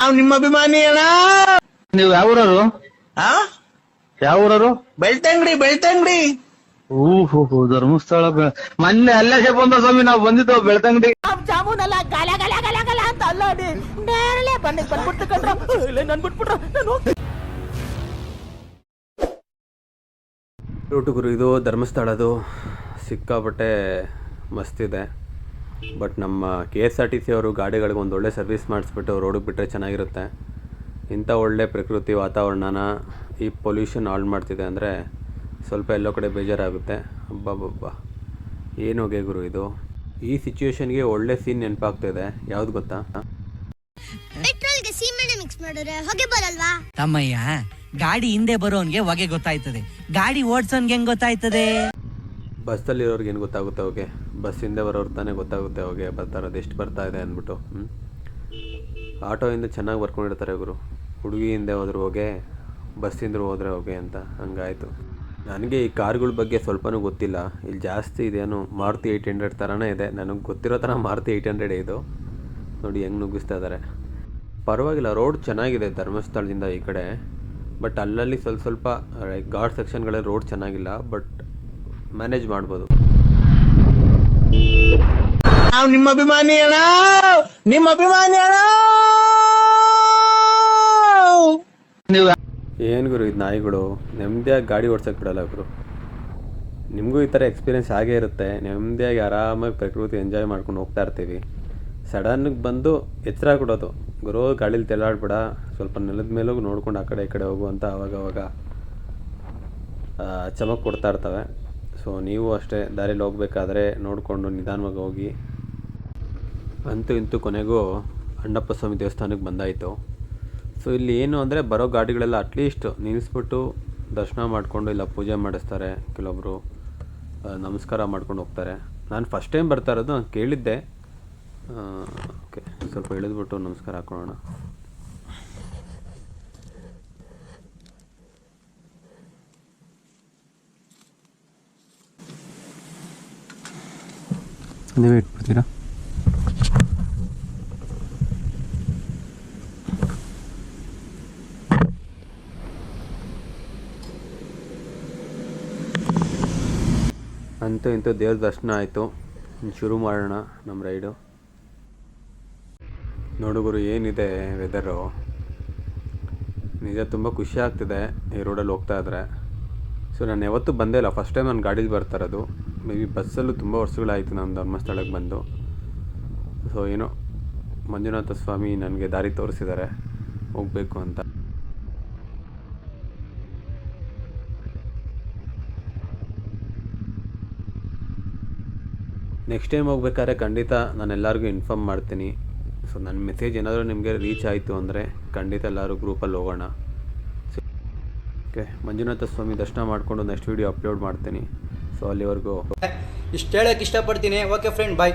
ನಾವ್ ನಿಮ್ಮ ಅಭಿಮಾನಿ ಅಣ್ಣ. ನೀವು ಯಾವ ಊರವರು? ಆ? ಯಾವ ಊರವರು? ಬೆಳ್ತಂಗಡಿ ಬೆಳ್ತಂಗಡಿ. ಓಹೋ ಧರ್ಮಸ್ಥಳ ಬೆ- ಮೊನ್ನೆ ಅಲ್ಲೇ ಬಂದ ಸ್ವಾಮಿ ನಾವು ಬಂದಿದ್ದು ಬೆಳ್ತಂಗಡಿ. ಜಾಮೂನ್ ಅಲ್ಲ ಗಲ ಗಲ ಗಲ ಗಲ ಅಂತ ಅಲ್ಲಾಡಿ. ನೇರಳೆ ಬನ್ನಿ ಬಂದ್ಬಿಟ್ಟು ಕಂಡ್ರ ಇಲ್ಲ ನನ್ ಬಿಟ್ಬಿಟ್ರ. ನಾನು ಗುರು ಇದು ಧರ್ಮಸ್ಥಳದು ಸಿಕ್ಕಾಪಟ್ಟೆ ಮಸ್ತಿದೆ ಬಟ್ ನಮ್ಮ K S R T C ಅವರು ಗಾಡಿಗಳಿಗೆ ಒಂದು ಒಳ್ಳೆ ಸರ್ವಿಸ್ ಮಾಡಿಸ್ಬಿಟ್ಟು ರೋಡಿಗೆ ಬಿಟ್ಟರೆ ಚೆನ್ನಾಗಿರುತ್ತೆ. ಇಂಥ ಒಳ್ಳೆ ಪ್ರಕೃತಿ ವಾತಾವರಣನ ಈ ಪೊಲ್ಯೂಷನ್ ಹಾಳು ಮಾಡ್ತಿದೆ ಅಂದರೆ ಸ್ವಲ್ಪ ಎಲ್ಲೋ ಕಡೆ ಬೇಜಾರಾಗುತ್ತೆ. ಅಬ್ಬಬ್ಬಬ್ಬ. ಏನು ಹೋಗಿ ಗುರು ಇದು? ಈ ಸಿಚುವೇಶನ್ಗೆ ಒಳ್ಳೆ ಸೀನ್ ನೆನಪಾಗ್ತಿದೆ ಯಾವ್ದು ಗೊತ್ತಾ? ಪೆಟ್ರೋಲ್ಗೆ ಸೀಮೆಣ್ಣೆ ಮಿಕ್ಸ್ ಮಾಡಿದ್ರೆ ಹೊಗೆ ಬರಲ್ವಾ? ತಮ್ಮಯ್ಯ ಗಾಡಿ ಹಿಂದೆ ಬರೋನ್ಗೆ ಹೊಗೆ ಗೊತ್ತಾಯ್ತದೆ. ಗಾಡಿ ಓಡ್ಸೋನ್ಗೆ ಹೆಂಗ್ ಗೊತ್ತಾಯ್ತದೆ? ಬಸ್ಸಲ್ಲಿರೋರ್ಗೆ ಏನು ಗೊತ್ತಾಗುತ್ತೆ ಹೋಗೆ ಬಸ್ಸಿಂದ ಬರೋರು ತಾನೇ ಗೊತ್ತಾಗುತ್ತೆ ಅವಾಗೆ ಬರ್ತಾರದು ಎಷ್ಟು ಬರ್ತಾ ಇದೆ ಅಂದ್ಬಿಟ್ಟು ಹ್ಞೂ ಆಟೋಯಿಂದ ಚೆನ್ನಾಗಿ ಬರ್ಕೊಂಡಿರ್ತಾರೆ ಇವರು ಹುಡುಗಿ ಹಿಂದೆ ಹೋದ್ರೆ ಹೋಗೆ ಬಸ್ಸಿಂದ ಹೋದ್ರೆ ಹೋಗೆ ಅಂತ ಹಂಗಾಯಿತು. ನನಗೆ ಈ ಕಾರ್ಗಳ ಬಗ್ಗೆ ಸ್ವಲ್ಪನೂ ಗೊತ್ತಿಲ್ಲ. ಇಲ್ಲಿ ಜಾಸ್ತಿ ಇದೇನು ಮಾರುತಿ ಏಯ್ಟ್ ಹಂಡ್ರೆಡ್ ಥರನೇ ಇದೆ. ನನಗೆ ಗೊತ್ತಿರೋ ಥರ ಮಾರುತಿ ಏಯ್ಟ್ ಹಂಡ್ರೆಡ್ ಇದು ನೋಡಿ ಹೆಂಗೆ ನುಗ್ಗಿಸ್ತಾ ಇದ್ದಾರೆ ಪರವಾಗಿಲ್ಲ, ರೋಡ್ ಚೆನ್ನಾಗಿದೆ ಧರ್ಮಸ್ಥಳದಿಂದ ಈ ಕಡೆ. ಬಟ್ ಅಲ್ಲಲ್ಲಿ ಸ್ವಲ್ಪ ಸ್ವಲ್ಪ ಗಾಡ್ ಸೆಕ್ಷನ್ಗಳಲ್ಲಿ ರೋಡ್ ಚೆನ್ನಾಗಿಲ್ಲ. ಬಟ್ ಮ್ಯಾನೇಜ್ ಮಾಡ್ಬೋದು. ನಾವ್ ನಿಮ್ಮ ಅಭಿಮಾನಿ ಅಣ್ಣ. ನಿಮ್ಮ ಅಭಿಮಾನಿ ಅಣ್ಣ. ಏನು ಗುರು ಇದು ನಾಯಿಗಳು? ನೆಮ್ಮದಿಯಾಗಿ ಗಾಡಿ ಓಡ್ಸೋಕೆ ಬಿಡಲ್ಲ ಗುರು. ನಿಮಗೂ ಈ ಥರ ಎಕ್ಸ್ಪೀರಿಯೆನ್ಸ್ ಆಗೇ ಇರುತ್ತೆ. ನೆಮ್ಮದಿಯಾಗಿ ಆರಾಮಾಗಿ ಪ್ರಕೃತಿ ಎಂಜಾಯ್ ಮಾಡ್ಕೊಂಡು ಹೋಗ್ತಾ ಇರ್ತೀವಿ. ಸಡನ್ಗೆ ಬಂದು ಎಚ್ಚರ ಕೊಡೋದು. ಗುರು, ಗಾಡೀಲಿ ತೆಲಾಡ್ಬೇಡ ಸ್ವಲ್ಪ ನೆಲದ ಮೇಲೂ ನೋಡ್ಕೊಂಡು ಆ ಕಡೆ ಈ ಕಡೆ ಹೋಗು ಅಂತ ಅವಾಗ ಅವಾಗ ಚಮಕ್ ಕೊಡ್ತಾ ಇರ್ತವೆ. ಸೊ ನೀವು ಅಷ್ಟೇ ದಾರಿಲಿ ಹೋಗಬೇಕಾದ್ರೆ ನೋಡಿಕೊಂಡು ನಿಧಾನವಾಗಿ ಹೋಗಿ. ಅಂತೂ ಇಂತೂ ಕೊನೆಗೂ ಅಣ್ಣಪ್ಪ ಸ್ವಾಮಿ ದೇವಸ್ಥಾನಕ್ಕೆ ಬಂದಾಯಿತು. ಸೊ ಇಲ್ಲಿ ಏನು ಅಂದರೆ ಬರೋ ಗಾಡಿಗಳೆಲ್ಲ ಅಟ್ಲೀಸ್ಟ್ ನಿಲ್ಲಿಸ್ಬಿಟ್ಟು ದರ್ಶನ ಮಾಡಿಕೊಂಡು ಇಲ್ಲ ಪೂಜೆ ಮಾಡಿಸ್ತಾರೆ ಕೆಲವೊಬ್ಬರು ನಮಸ್ಕಾರ ಮಾಡ್ಕೊಂಡು ಹೋಗ್ತಾರೆ. ನಾನು ಫಸ್ಟ್ ಟೈಮ್ ಬರ್ತಾ ಇರೋದು ಕೇಳಿದ್ದೆ. ಓಕೆ ಸ್ವಲ್ಪ ಇಳಿದ್ಬಿಟ್ಟು ನಮಸ್ಕಾರ ಹಾಕೊಳ್ಳೋಣ ನೀವೇ ಇಟ್ಬಿಡ್ತೀರಾ ಅಂತೂ ಇಂತೂ ದೇವ್ರ ದರ್ಶನ ಆಯಿತು. ಶುರು ಮಾಡೋಣ ನಮ್ಮ ರೈಡು. ನೋಡುಗರು ಏನಿದೆ ವೆದರು ನಿಜ ತುಂಬ ಖುಷಿ ಆಗ್ತಿದೆ ಈ ರೋಡಲ್ಲಿ ಹೋಗ್ತಾ ಇದ್ರೆ. ಸೊ ನಾನು ಯಾವತ್ತೂ ಬಂದೇ ಇಲ್ಲ. ಫಸ್ಟ್ ಟೈಮ್ ನಾನು ಗಾಡೀಲಿ ಬರ್ತಾ ಇರೋದು. ಮೇ ಬಿ ಬಸ್ಸಲ್ಲೂ ತುಂಬ ವರ್ಷಗಳಾಯಿತು ನಾನು ಧರ್ಮಸ್ಥಳಕ್ಕೆ ಬಂದು. ಸೊ ಏನೋ ಮಂಜುನಾಥ ಸ್ವಾಮಿ ನನಗೆ ದಾರಿ ತೋರಿಸಿದ್ದಾರೆ. ಹೋಗಬೇಕು ಅಂತ. ನೆಕ್ಸ್ಟ್ ಟೈಮ್ ಹೋಗ್ಬೇಕಾದ್ರೆ ಖಂಡಿತ ನಾನು ಎಲ್ಲರಿಗೂ ಇನ್ಫಾರ್ಮ್ ಮಾಡ್ತೀನಿ. ಸೊ ನನ್ನ ಮೆಸೇಜ್ ಏನಾದರೂ ನಿಮಗೆ ರೀಚ್ ಆಯಿತು ಅಂದರೆ ಖಂಡಿತ ಎಲ್ಲರೂ ಗ್ರೂಪಲ್ಲಿ ಹೋಗೋಣ. ಓಕೆ ಮಂಜುನಾಥ ಸ್ವಾಮಿ ದರ್ಶನ ಮಾಡಿಕೊಂಡು ನೆಕ್ಸ್ಟ್ ವೀಡಿಯೋ ಅಪ್ಲೋಡ್ ಮಾಡ್ತೀನಿ. ಸೊ ಅಲ್ಲಿವರೆಗೂ ಇಷ್ಟು ಹೇಳಕ್ಕೆ ಇಷ್ಟಪಡ್ತೀನಿ. Okay friend bye